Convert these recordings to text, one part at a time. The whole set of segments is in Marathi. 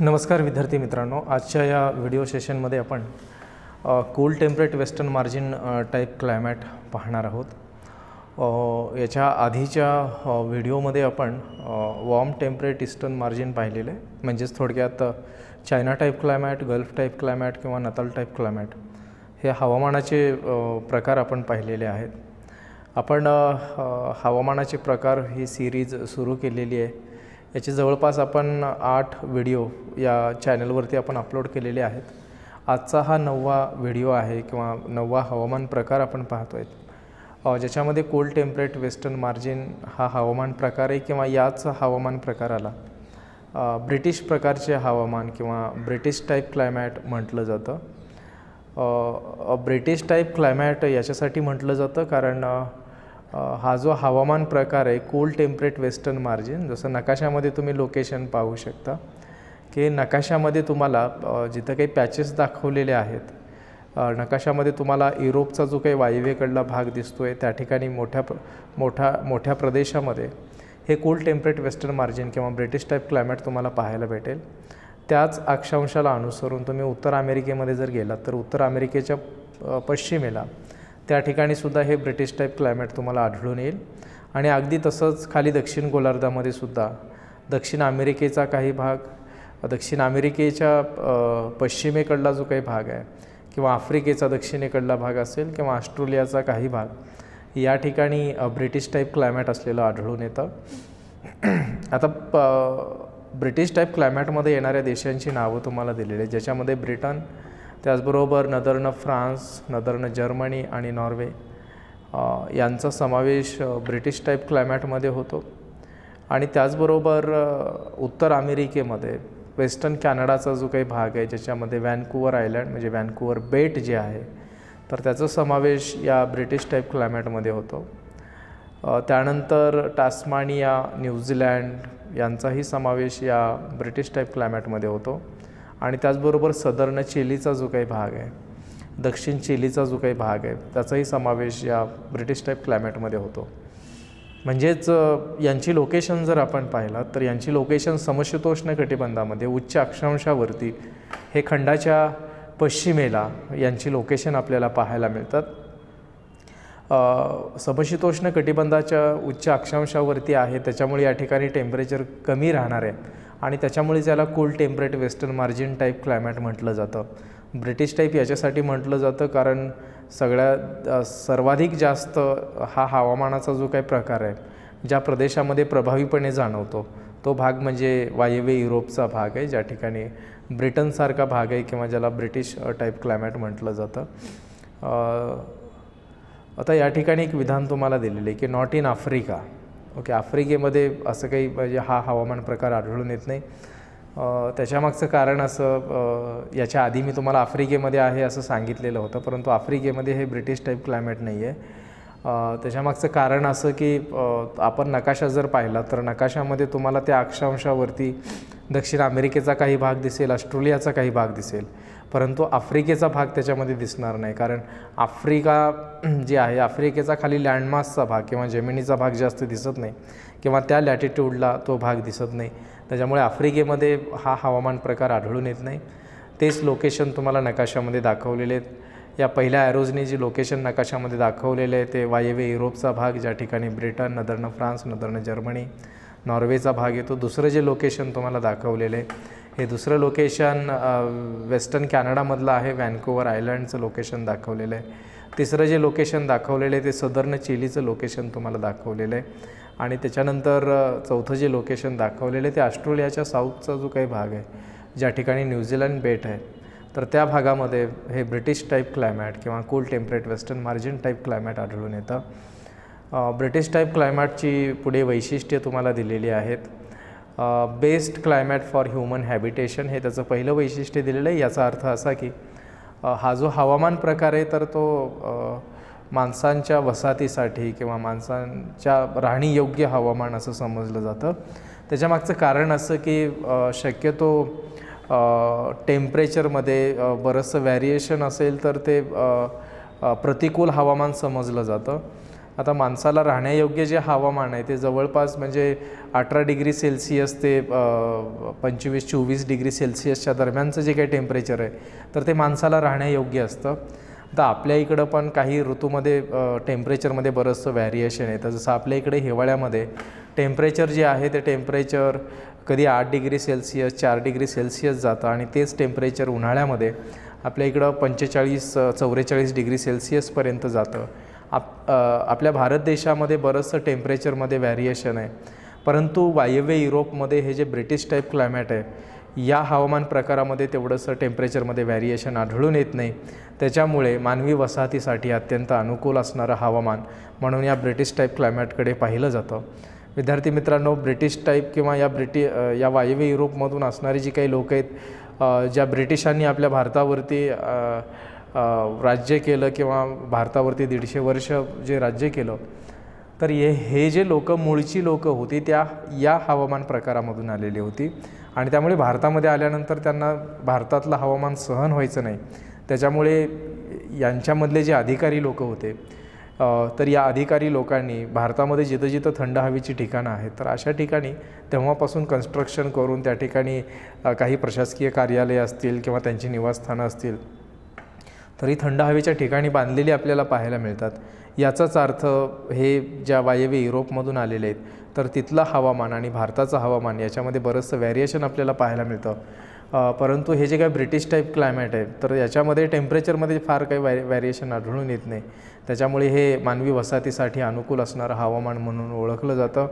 नमस्कार विद्यार्थी मित्रांनो आजच्या या व्हिडिओ सेशनमध्ये आपण cool temperate western margin type climate पाहणार आहोत याच्या आधीच्या व्हिडिओमध्ये आपण वॉर्म टेम्परेट इस्टर्न मार्जिन पाहिलेले आहे. म्हणजेच थोडक्यात China type climate gulf type climate किंवा नताल टाईप क्लायमॅट हे हवामानाचे प्रकार आपण पाहिलेले आहेत आपण हवामानाचे प्रकार ही सिरीज सुरू केलेली आहे याचे जवळपास आपण आठ व्हिडिओ या चॅनलवरती आपण अपलोड केलेले आहेत. आजचा हा नववा व्हिडिओ आहे किंवा नववा हवामान प्रकार आपण पाहतो आहे ज्याच्यामध्ये कोल्ड टेम्परेट वेस्टर्न मार्जिन हा हवामान प्रकार आहे किंवा याच हवामान प्रकाराला ब्रिटिश प्रकारचे हवामान किंवा ब्रिटिश टाईप क्लायमॅट म्हटलं जातं. ब्रिटिश टाईप क्लायमॅट याच्यासाठी म्हटलं जातं कारण हा जो हवामान प्रकार आहे कोल्ड टेम्परेट वेस्टर्न मार्जिन जसं नकाशामध्ये तुम्ही लोकेशन पाहू शकता की नकाशामध्ये तुम्हाला जिथं काही पॅचेस दाखवलेले आहेत नकाशामध्ये तुम्हाला युरोपचा जो काही वायव्येकडला भाग दिसतो आहे त्या ठिकाणी मोठ्या प्र मोठ्या मोठ्या प्रदेशामध्ये हे कोल्ड टेम्परेट वेस्टर्न मार्जिन किंवा ब्रिटिश टाईप क्लायमेट तुम्हाला पाहायला भेटेल. त्याच अक्षांशाला अनुसरून तुम्ही उत्तर अमेरिकेमध्ये जर गेलात तर उत्तर अमेरिकेच्या पश्चिमेला त्या ठिकाणी सुद्धा हे ब्रिटिश टाईप क्लायमेट तुम्हाला आढळून येईल. आणि अगदी तसंच खाली दक्षिण गोलार्धामध्ये सुद्धा दक्षिण अमेरिकेचा काही भाग दक्षिण अमेरिकेच्या पश्चिमेकडला जो काही भाग आहे किंवा आफ्रिकेचा दक्षिणेकडला भाग असेल किंवा ऑस्ट्रेलियाचा काही भाग या ठिकाणी ब्रिटिश टाईप क्लायमॅट असलेलं आढळून येतं. आता प ब्रिटिश टाईप क्लायमॅटमध्ये येणाऱ्या देशांची नावं तुम्हाला दिलेली आहेत ज्याच्यामध्ये ब्रिटन त्याचबरोबर नदर्न फ्रान्स नदर्न जर्मनी आणि नॉर्वे यांचा समावेश ब्रिटिश टाईप क्लायमॅटमध्ये होतो. आणि त्याचबरोबर उत्तर अमेरिकेमध्ये वेस्टर्न कॅनडाचा जो काही भाग आहे ज्याच्यामध्ये व्हॅनकुवर आयलँड म्हणजे व्हॅनकुवर बेट जे आहे तर त्याचा समावेश या ब्रिटिश टाईप क्लायमॅटमध्ये होतो. त्यानंतर टास्मानिया न्यूझीलँड यांचाही समावेश या ब्रिटिश टाईप क्लायमॅटमध्ये होतो. आणि त्याचबरोबर सदर्न चिलीचा जो काही भाग आहे दक्षिण चिलीचा जो काही भाग आहे त्याचाही समावेश या ब्रिटिश टाईप क्लायमेटमध्ये होतो. म्हणजेच यांची लोकेशन जर आपण पाहिलं तर यांची लोकेशन समशीतोष्ण कटिबंधामध्ये उच्च अक्षांशावरती हे खंडाच्या पश्चिमेला यांची लोकेशन आपल्याला पाहायला मिळतात. समशीतोष्ण कटिबंधाच्या उच्च अक्षांशावरती आहे त्याच्यामुळे या ठिकाणी टेम्परेचर कमी राहणार आहे. आणि त्याच्यामुळे याला cool temperate western margin type climate म्हटलं जातं. ब्रिटिश टाईप याच्यासाठी म्हटलं जातं कारण सगळ्यात सर्वाधिक जास्त हा हवामानाचा जो काही प्रकार आहे ज्या प्रदेशामध्ये प्रभावीपणे जाणवतो तो भाग म्हणजे वायव्य युरोपचा भाग आहे ज्या ठिकाणी ब्रिटनसारखा भाग आहे किंवा ज्याला ब्रिटिश टाईप क्लायमॅट म्हटलं जातं. आता या ठिकाणी एक विधान तुम्हाला दिलेलं आहे की नॉट इन आफ्रिका ओके आफ्रिकेमध्ये असं काही म्हणजे हा हवामान प्रकार आढळून येत नाही. त्याच्यामागचं कारण असं याच्या आधी मी तुम्हाला आफ्रिकेमध्ये आहे असं सांगितलेलं होतं परंतु आफ्रिकेमध्ये हे ब्रिटिश टाईप क्लायमेट नाही आहे. त्याच्यामागचं कारण असं की आपण नकाशा जर पाहिला तर नकाशामध्ये तुम्हाला त्या अक्षांशावरती दक्षिण अमेरिकेचा काही भाग दिसेल ऑस्ट्रेलियाचा काही भाग दिसेल. परंतु आफ्रिकेचा भाग त्याच्यामध्ये दिसणार नाही. कारण आफ्रिका जी आहे आफ्रिकेचा खाली लँडमासचा भाग किंवा जमिनीचा भाग जास्त दिसत नाही किंवा त्या लॅटिट्यूडला तो भाग दिसत नाही. त्याच्यामुळे आफ्रिकेमध्ये हा हवामान प्रकार आढळून येत नाही. तेच लोकेशन तुम्हाला नकाशामध्ये दाखवलेले आहेत. या पहिल्या ॲरोजने जी लोकेशन नकाशामध्ये दाखवलेले आहे ते वायव्य युरोपचा भाग ज्या ठिकाणी Britain northern France northern Germany नॉर्वेचा भाग येतो. दुसरं जे लोकेशन तुम्हाला दाखवलेलं आहे हे दुसरं लोकेशन वेस्टर्न कॅनडामधलं आहे व्हॅन्कुवर आयलँडचं लोकेशन दाखवलेलं आहे. तिसरं जे लोकेशन दाखवलेलं आहे ते सदर्न चिलीचं लोकेशन तुम्हाला दाखवलेलं आहे. आणि त्याच्यानंतर चौथं जे लोकेशन दाखवलेलं आहे ते ऑस्ट्रेलियाच्या साऊथचा जो काही भाग आहे ज्या ठिकाणी न्यूझीलंड बेट आहे तर त्या भागामध्ये हे ब्रिटिश टाईप क्लायमॅट किंवा cool temperate western margin type climate आढळून येतं. ब्रिटिश टाईप क्लायमॅटची पुढे वैशिष्ट्ये तुम्हाला दिलेली आहेत. Best climate for human habitation हे त्याचं पहिलं वैशिष्ट्य दिलेलं आहे. याचा अर्थ असा की हा जो हवामान प्रकार आहे तर तो माणसांच्या वसाहतीसाठी किंवा माणसांच्या राहणीयोग्य हवामान असं समजलं जातं. त्याच्यामागचं कारण असं की शक्यतो टेम्परेचरमध्ये बरंचसं व्हॅरिएशन असेल तर ते प्रतिकूल हवामान समजलं जातं. आता माणसाला राहण्यायोग्य जे हवामान आहे ते जवळपास म्हणजे अठरा डिग्री सेल्सिअस ते पंचवीस चोवीस डिग्री सेल्सिअसच्या दरम्यानचं जे काही टेम्परेचर आहे तर ते माणसाला राहण्यायोग्य असतं. तर आपल्या इकडं पण काही ऋतूमध्ये टेम्परेचरमध्ये बरंचसं व्हॅरिएशन येतं. जसं आपल्या इकडे हिवाळ्यामध्ये टेम्परेचर जे आहे ते टेम्परेचर कधी आठ डिग्री सेल्सिअस चार डिग्री सेल्सिअस जातं आणि तेच टेम्परेचर उन्हाळ्यामध्ये आपल्या इकडं पंचेचाळीस चौवेचाळीस डिग्री सेल्सिअसपर्यंत जातं. आप आपल्या भारत देशामध्ये बरंचसं टेम्परेचरमध्ये व्हॅरिएशन आहे. परंतु वायव्य युरोपमध्ये हे जे ब्रिटिश टाईप क्लायमॅट आहे या हवामान प्रकारामध्ये तेवढंसं टेम्परेचरमध्ये व्हॅरिएशन आढळून येत नाही. त्याच्यामुळे मानवी वसाहतीसाठी अत्यंत अनुकूल असणारं हवामान म्हणून या ब्रिटिश टाईप क्लायमॅटकडे पाहिलं जातं. विद्यार्थी मित्रांनो ब्रिटिश टाईप किंवा या ब्रिटि या वायव्य युरोपमधून असणारी जी काही लोक आहेत ज्या ब्रिटिशांनी आपल्या भारतावरती राज्य केलं किंवा भारतावरती दीडशे वर्ष जे राज्य केलं तर हे हे जे लोक मूळची लोकं होती त्या या हवामान प्रकारामधून आलेली होती. आणि त्यामुळे भारतामध्ये आल्यानंतर त्यांना भारतातलं हवामान सहन व्हायचं नाही. त्याच्यामुळे यांच्यामधले जे अधिकारी लोक होते तर या अधिकारी लोकांनी भारतामध्ये जिथं जिथं थंड हवेची ठिकाणं आहेत तर अशा ठिकाणी तेव्हापासून कन्स्ट्रक्शन करून त्या ठिकाणी काही प्रशासकीय कार्यालय असतील किंवा त्यांची निवासस्थानं असतील तरी थंड हवेच्या ठिकाणी बांधलेली आपल्याला पाहायला मिळतात. याचाच अर्थ हे ज्या वायव्य युरोपमधून आलेले आहेत तर तिथलं हवामान आणि भारताचं हवामान याच्यामध्ये बरंचसं व्हॅरिएशन आपल्याला पाहायला मिळतं. परंतु हे जे काही ब्रिटिश टाईप क्लायमॅट आहे तर याच्यामध्ये टेम्परेचरमध्ये फार काही व्हॅ व्हॅरिएशन आढळून येत नाही. त्याच्यामुळे हे मानवी वसाहतीसाठी अनुकूल असणारं हवामान म्हणून ओळखलं जातं.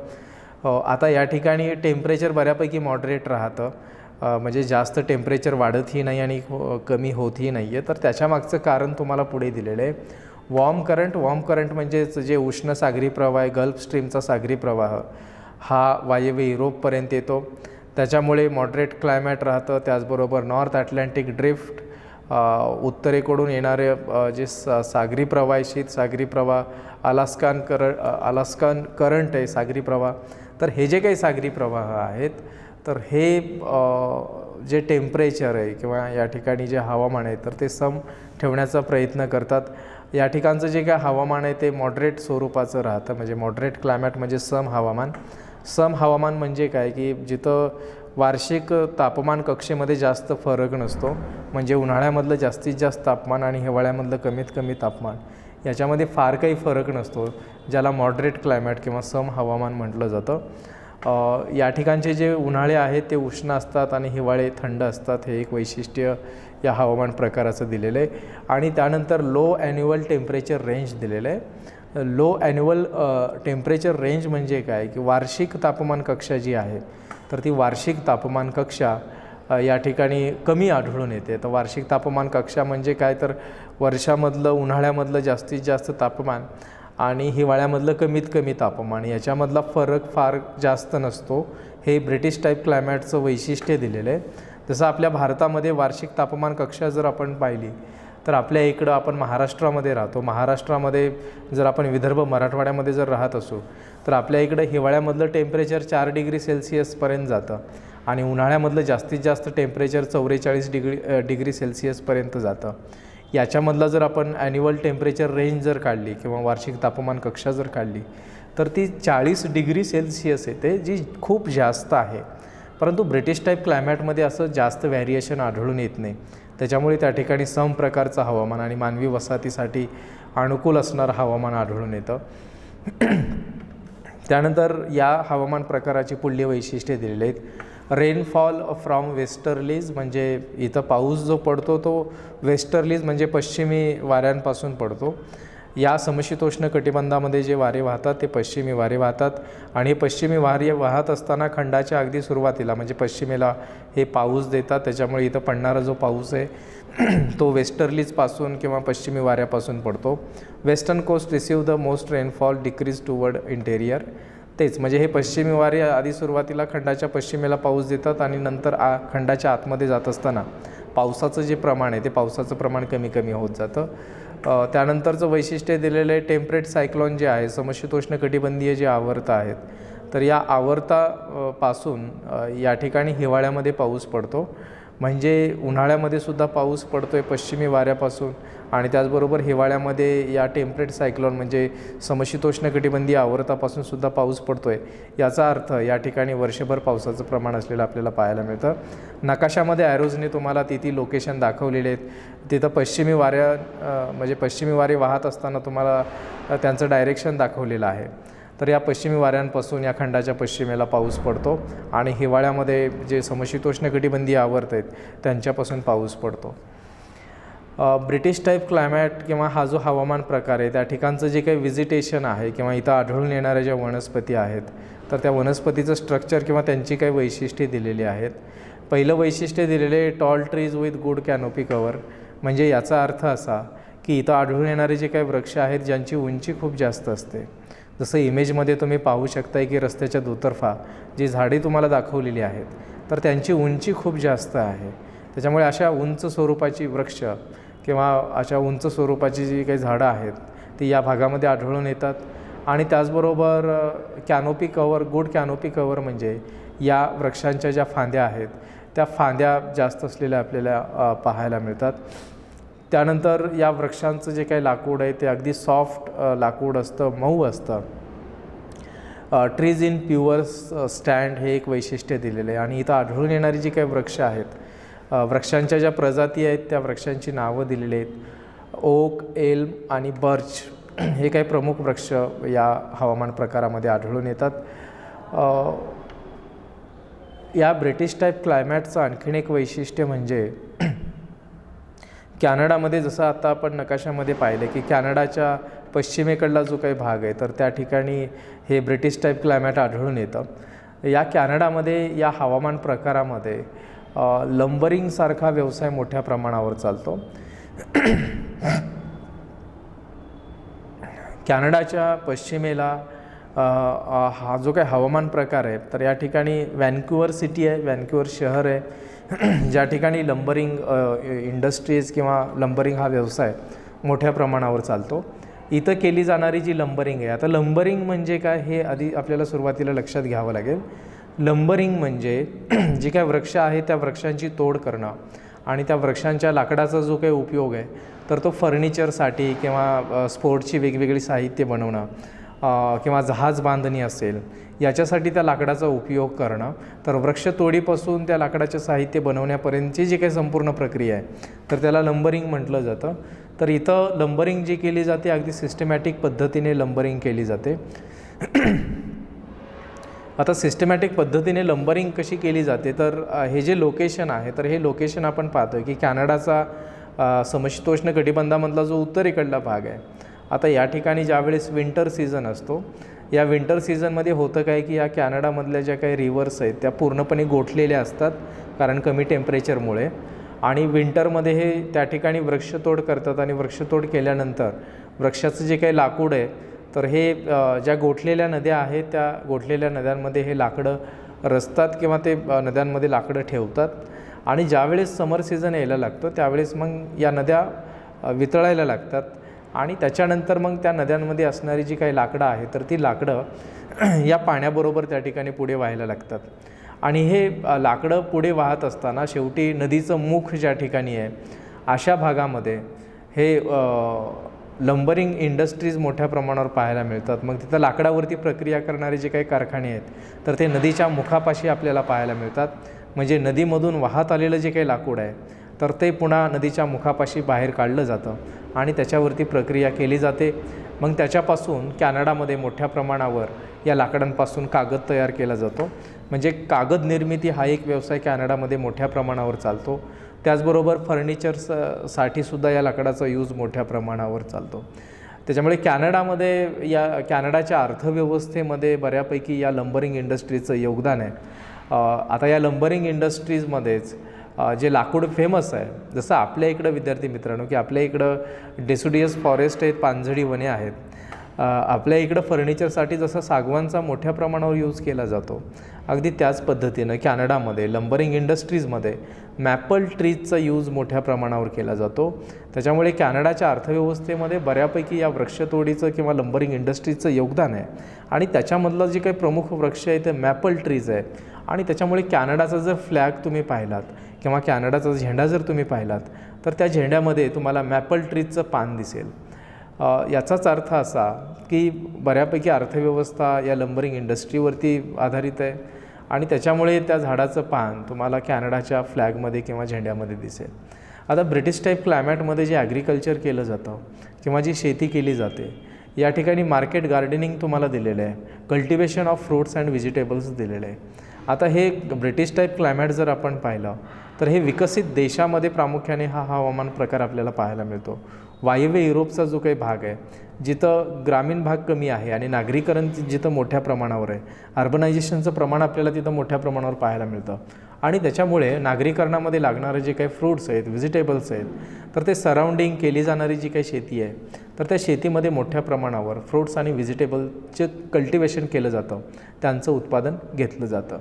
आता या ठिकाणी टेम्परेचर बऱ्यापैकी मॉडरेट राहतं. म्हणजे जास्त टेम्परेचर वाढतही नाही आणि हो, कमी होतही नाही आहे तर त्याच्यामागचं कारण तुम्हाला पुढे दिलेलं आहे. वॉर्म करंट वॉर्म करंट म्हणजेच जे उष्ण सागरी प्रवाह आहे गल्फ स्ट्रीमचा सागरी प्रवाह हा वायव्य युरोपपर्यंत येतो. त्याच्यामुळे मॉडरेट क्लायमॅट राहतं त्याचबरोबर नॉर्थ अटलांटिक ड्रिफ्ट उत्तरेकडून येणारे जे सा सागरी प्रवाह शीत सागरी प्रवाह अलास्कान कर अलास्कान करंट आहे सागरी प्रवाह. तर हे जे काही सागरी प्रवाह आहेत तर हे जे टेम्परेचर आहे किंवा या ठिकाणी जे हवामान आहे तर ते सम ठेवण्याचा प्रयत्न करतात. या ठिकाणचं जे काय हवामान आहे ते मॉडरेट स्वरूपाचं राहतं. म्हणजे मॉडरेट क्लायमॅट म्हणजे सम हवामान. सम हवामान म्हणजे काय? की जिथं वार्षिक तापमान कक्षेमध्ये जास्त फरक नसतो. म्हणजे उन्हाळ्यामधलं जास्तीत जास्त तापमान आणि हिवाळ्यामधलं कमीत कमी तापमान. याच्यामध्ये फार काही फरक नसतो ज्याला मॉडरेट क्लायमॅट किंवा सम हवामान म्हटलं जातं. या ठिकाणचे जे उन्हाळे आहेत ते उष्ण असतात आणि हिवाळे थंड असतात हे एक वैशिष्ट्य या हवामान प्रकाराचं दिलेलं आहे. आणि त्यानंतर लो ॲन्युअल टेम्परेचर रेंज दिलेलं आहे. लो ॲन्युअल टेम्परेचर रेंज म्हणजे काय? की वार्षिक तापमान कक्षा जी आहे तर ती वार्षिक तापमान कक्षा या ठिकाणी कमी आढळून येते. तर वार्षिक तापमान कक्षा म्हणजे काय? तर वर्षामधलं उन्हाळ्यामधलं जास्तीत जास्त तापमान आणि हिवाळ्यामधलं कमीत कमी तापमान याच्यामधला फरक फार जास्त नसतो. हे ब्रिटिश टाईप क्लायमॅटचं वैशिष्ट्य दिलेलं आहे. जसं आपल्या भारतामध्ये वार्षिक तापमान कक्षा जर आपण पाहिली तर आपल्या इकडं आपण महाराष्ट्रामध्ये राहतो. महाराष्ट्रामध्ये जर आपण विदर्भ मराठवाड्यामध्ये जर राहत असू तर आपल्या इकडं हिवाळ्यामधलं टेम्परेचर चार डिग्री सेल्सिअसपर्यंत जातं आणि उन्हाळ्यामधलं जास्तीत जास्त टेम्परेचर चौवेचाळीस डिग्री डिग्री सेल्सिअसपर्यंत जातं. याच्यामधला जर आपण ॲन्युअल टेम्परेचर रेंज जर काढली किंवा वार्षिक तापमान कक्षा जर काढली तर ती चाळीस डिग्री सेल्सिअस येते जी खूप जास्त आहे. परंतु ब्रिटिश टाईप क्लायमॅटमध्ये असं जास्त व्हॅरिएशन आढळून येत नाही. त्याच्यामुळे त्या ठिकाणी सम प्रकारचं हवामान आणि मानवी वसाहतीसाठी अनुकूल असणारं हवामान आढळून येतं. त्यानंतर या हवामान प्रकाराची पुढली वैशिष्ट्ये दिलेली आहेत. रेनफॉल फ्रॉम वेस्टर्लीज म्हणजे इथं पाऊस जो पडतो तो वेस्टर्लीज म्हणजे पश्चिमी वाऱ्यांपासून पडतो. या समशीतोष्ण कटिबंधामध्ये जे वारे वाहतात ते पश्चिमी वारे वाहतात आणि पश्चिमी वारे वाहत असताना खंडाच्या अगदी सुरुवातीला म्हणजे पश्चिमेला हे पाऊस देतात त्याच्यामुळे इथं पडणारा जो पाऊस आहे तो वेस्टर्लीजपासून किंवा पश्चिमी वाऱ्यापासून पडतो. Western coast receive the most rainfall decrease toward interior तेच म्हणजे हे पश्चिमी वारे आधी सुरुवातीला खंडाच्या पश्चिमेला पाऊस देतात आणि नंतर आ खंडाच्या आतमध्ये जात असताना पावसाचं जे प्रमाण आहे ते पावसाचं प्रमाण कमी कमी होत जातं. त्यानंतरचं वैशिष्ट्य दिलेलं आहे टेम्परेट सायक्लॉन जे आहे समशीतोष्ण कटिबंधीय जे आवर्त आहेत तर या आवर्ता पासून या ठिकाणी हिवाळ्यामध्ये पाऊस पडतो. म्हणजे उन्हाळ्यामध्ये सुद्धा पाऊस पडतो आहे पश्चिमी वाऱ्यापासून. आणि त्याचबरोबर हिवाळ्यामध्ये या टेम्परेट सायक्लॉन म्हणजे समशीतोष्ण कटिबंधीय आवर्तापासून सुद्धा पाऊस पडतो आहे याचा अर्थ या ठिकाणी वर्षभर पावसाचं प्रमाण असलेलं आपल्याला पाहायला मिळतं. नकाशामध्ये ॲरोजने तुम्हाला तिथे लोकेशन दाखवलेले आहेत. तिथं पश्चिमी वाऱ्या म्हणजे पश्चिमी वारे वाहत असताना तुम्हाला त्यांचं डायरेक्शन दाखवलेलं आहे. तर या पश्चिमी वाऱ्यांपासून या खंडाच्या पश्चिमेला पाऊस पडतो आणि हिवाळ्यामध्ये जे समशीतोष्ण कटिबंधीय आवर्त आहेत त्यांच्यापासून पाऊस पडतो. ब्रिटिश टाईप क्लायमॅट किंवा हा जो हवामान प्रकार आहे त्या ठिकाणचं जे काही व्हिजिटेशन आहे किंवा इथं आढळून येणाऱ्या ज्या वनस्पती आहेत तर त्या वनस्पतीचं स्ट्रक्चर किंवा त्यांची काही वैशिष्ट्ये दिलेली आहेत. पहिलं वैशिष्ट्य दिलेले tall trees with good canopy cover म्हणजे याचा अर्थ असा की इथं आढळून येणारे जे काही वृक्ष आहेत ज्यांची उंची खूप जास्त असते. जसं इमेजमध्ये तुम्ही पाहू शकताय की रस्त्याच्या दुतर्फा जी झाडे तुम्हाला दाखवलेली आहेत तर त्यांची उंची खूप जास्त आहे. त्याच्यामुळे अशा उंच स्वरूपाची वृक्ष किंवा अशा उंच स्वरूपाची जी काही झाडं आहेत ती या भागामध्ये आढळून येतात. आणि त्याचबरोबर canopy cover good canopy cover म्हणजे या वृक्षांच्या ज्या फांद्या आहेत त्या फांद्या जास्त असलेल्या आपल्याला पाहायला मिळतात. त्यानंतर या वृक्षांचं जे काही लाकूड आहे ते अगदी सॉफ्ट लाकूड असतं मऊ असतं. ट्रीज इन प्युअर स्टँड हे एक वैशिष्ट्य दिलेलं आहे. आणि इथं आढळून येणारी जी काही वृक्ष आहेत वृक्षांच्या ज्या प्रजाती आहेत त्या वृक्षांची नावं दिलेली आहेत. ओक एल्म आणि बर्च हे काही प्रमुख वृक्ष या हवामान प्रकारामध्ये आढळून येतात. या ब्रिटिश टाईप क्लायमॅटचं आणखीन एक वैशिष्ट्य म्हणजे कॅनडामध्ये जसं आता आपण नकाशामध्ये पाहिलं की कॅनडाच्या पश्चिमेकडला जो काही भाग आहे तर त्या ठिकाणी हे ब्रिटिश टाईप क्लायमॅट आढळून येतं. या कॅनडामध्ये या हवामान प्रकारामध्ये लंबरिंगसारखा व्यवसाय मोठ्या प्रमाणावर चालतो. कॅनडाच्या पश्चिमेला हा जो काही हवामान प्रकार आहे तर या ठिकाणी व्हॅन्क्युअर सिटी आहे व्हॅन्क्युअर शहर आहे. ज्या ठिकाणी लंबरिंग इंडस्ट्रीज किंवा लंबरिंग हा व्यवसाय मोठ्या प्रमाणावर चालतो. इथं केली जाणारी जी लंबरिंग आहे आता लंबरिंग म्हणजे काय हे आधी आपल्याला सुरुवातीला लक्षात घ्यावं लागेल. लंबरिंग म्हणजे जी काय वृक्ष आहे त्या वृक्षांची तोड करणं. आणि त्या वृक्षांच्या लाकडाचा जो काही उपयोग आहे तर तो फर्निचरसाठी किंवा स्पोर्ट्सची वेगवेगळी साहित्य बनवणं किंवा जहाज बांधणी असेल याच्यासाठी त्या लाकडाचा उपयोग करणं. तर वृक्षतोडीपासून त्या लाकडाचे साहित्य बनवण्यापर्यंतची जी काही संपूर्ण प्रक्रिया आहे तर त्याला लंबरिंग म्हटलं जातं. तर इथं लंबरिंग जी केली जाते अगदी सिस्टमॅटिक पद्धतीने लंबरिंग केली जाते. आता सिस्टमॅटिक पद्धतीने लंबरिंग कशी केली जाते? तर हे जे लोकेशन आहे तर हे लोकेशन आपण पाहतो की कॅनडाचा समशीतोष्ण कटिबंधामधला जो उत्तरेकडला भाग आहे आता या ठिकाणी ज्यावेळेस विंटर सीझन असतो या विंटर सीझनमध्ये होतं काय की या कॅनडामधल्या ज्या काही रिव्हर्स आहेत त्या पूर्णपणे गोठलेल्या असतात कारण कमी टेम्परेचरमुळे आणि विंटरमध्ये हे त्या ठिकाणी वृक्षतोड करतात आणि वृक्षतोड केल्यानंतर वृक्षाचं जे काही लाकूड आहे तर हे ज्या गोठलेल्या नद्या आहेत त्या गोठलेल्या नद्यांमध्ये हे लाकडं रचतात किंवा ते नद्यांमध्ये लाकडं ठेवतात. आणि ज्यावेळेस समर सीझन यायला लागतो त्यावेळेस मग या नद्या वितळायला लागतात. आणि त्याच्यानंतर मग त्या नद्यांमध्ये असणारी जी काही लाकडं आहे तर ती लाकडं या पाण्याबरोबर त्या ठिकाणी पुढे व्हायला लागतात. आणि हे लाकडं पुढे वाहत असताना शेवटी नदीचं मुख ज्या ठिकाणी आहे अशा भागामध्ये हे लंबरिंग इंडस्ट्रीज मोठ्या प्रमाणावर पाहायला मिळतात. मग तिथं लाकडावरती प्रक्रिया करणारे जे काही कारखाने आहेत तर ते नदीच्या मुखापाशी आपल्याला पाहायला मिळतात. म्हणजे नदीमधून वाहत आलेलं जे काही लाकूड आहे तर ते पुन्हा नदीच्या मुखापाशी बाहेर काढलं जातं आणि त्याच्यावरती प्रक्रिया केली जाते. मग त्याच्यापासून कॅनडामध्ये मोठ्या प्रमाणावर या लाकडांपासून कागद तयार केला जातो. म्हणजे कागद निर्मिती हा एक व्यवसाय कॅनडामध्ये मोठ्या प्रमाणावर चालतो. त्याचबरोबर फर्निचर्ससाठी सुद्धा या लाकडाचा यूज मोठ्या प्रमाणावर चालतो. त्याच्यामुळे कॅनडामध्ये या कॅनडाच्या अर्थव्यवस्थेमध्ये बऱ्यापैकी या लंबरिंग इंडस्ट्रीचं योगदान आहे. आता या लंबरिंग इंडस्ट्रीजमध्येच जे लाकूड फेमस आहे जसं आपल्या इकडं विद्यार्थी मित्रांनो की आपल्या इकडं डेसुडियस फॉरेस्ट आहेत पानझडी वने आहेत आपल्या इकडं फर्निचरसाठी जसं सागवानचा मोठ्या प्रमाणावर यूज केला जातो अगदी त्याच पद्धतीनं कॅनडामध्ये लंबरिंग इंडस्ट्रीजमध्ये मॅपल ट्रीजचा यूज मोठ्या प्रमाणावर केला जातो. त्याच्यामुळे कॅनडाच्या अर्थव्यवस्थेमध्ये बऱ्यापैकी या वृक्षतोडीचं किंवा लंबरिंग इंडस्ट्रीजचं योगदान आहे. आणि त्याच्यामधलं जे काही प्रमुख वृक्ष आहे ते मॅपल ट्रीज आहे. आणि त्याच्यामुळे कॅनडाचा जर फ्लॅग तुम्ही पाहिलात किंवा कॅनडाचा झेंडा जर तुम्ही पाहिलात तर त्या झेंड्यामध्ये तुम्हाला मॅपल ट्रीजचं पान दिसेल. याचाच अर्थ असा की बऱ्यापैकी अर्थव्यवस्था या लंबरिंग इंडस्ट्रीवरती आधारित आहे आणि त्याच्यामुळे त्या झाडाचं पान तुम्हाला कॅनडाच्या फ्लॅगमध्ये किंवा झेंड्यामध्ये दिसेल. आता ब्रिटिश टाईप क्लायमॅटमध्ये जे ॲग्रिकल्चर केलं जातं किंवा जी शेती केली जाते या ठिकाणी मार्केट गार्डनिंग तुम्हाला दिलेलं आहे. Cultivation of fruits and vegetables दिलेलं आहे. आता हे ब्रिटिश टाईप क्लायमॅट जर आपण पाहिलं तर हे विकसित देशामध्ये प्रामुख्याने हा हवामान प्रकार आपल्याला पाहायला मिळतो. वायव्य युरोपचा जो काही भाग आहे जिथं ग्रामीण भाग कमी आहे आणि नागरीकरण जिथं मोठ्या प्रमाणावर आहे अर्बनायझेशनचं प्रमाण आपल्याला तिथं मोठ्या प्रमाणावर पाहायला मिळतं. आणि त्याच्यामुळे नागरीकरणामध्ये लागणारे जे काही फ्रूट्स आहेत व्हेजिटेबल्स आहेत तर ते सराउंडिंग केली जाणारी जी काही शेती आहे तर त्या शेतीमध्ये मोठ्या प्रमाणावर फ्रूट्स आणि व्हेजिटेबलचे कल्टिवेशन केलं जातं. त्यांचं उत्पादन घेतलं जातं.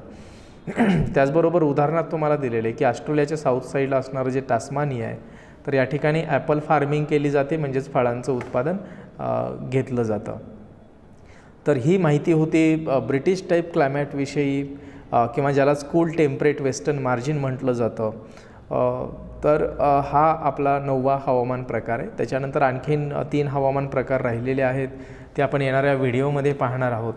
त्याचबरोबर उदाहरणार्थ तुम्हाला दिलेलं आहे की ऑस्ट्रेलियाच्या साऊथ साईडला असणारं जे टास्मानी आहे तर या ठिकाणी ॲपल फार्मिंग केली जाते म्हणजेच फळांचं उत्पादन घेतलं जातं. तर ही माहिती होती ब्रिटिश टाईप क्लायमॅटविषयी किंवा ज्याला कूल टेम्परेट वेस्टर्न मार्जिन म्हटलं जातं. तर हा आपला नववा हवामान प्रकार आहे. त्याच्यानंतर आणखीन तीन हवामान प्रकार राहिलेले आहेत. ते आपण येणाऱ्या व्हिडिओमध्ये पाहणार आहोत.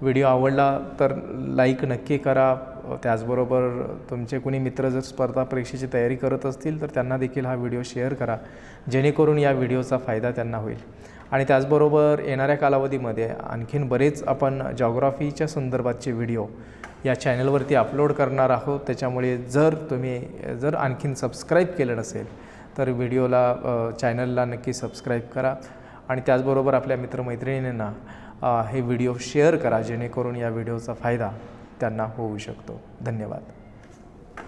व्हिडिओ आवडला तर लाईक नक्की करा. त्याचबरोबर तुमचे कुणी मित्र जर स्पर्धा परीक्षेची तयारी करत असतील तर त्यांना देखील हा व्हिडिओ शेअर करा. जेणेकरून या व्हिडिओचा फायदा त्यांना होईल. आणि त्याचबरोबर येणाऱ्या कालावधीमध्ये आणखीन बरेच आपण जॉग्राफीच्या संदर्भातचे व्हिडिओ या चॅनलवरती अपलोड करणार आहोत. त्याच्यामुळे जर तुम्ही जर आणखीन सबस्क्राईब केलं नसेल तर व्हिडिओला चॅनलला नक्की सबस्क्राईब करा. आणि त्याचबरोबर आपल्या मित्रमैत्रिणींना हे व्हिडिओ शेअर करा जेणेकरून या व्हिडिओचा फायदा त्यांना होऊ शकतो. धन्यवाद.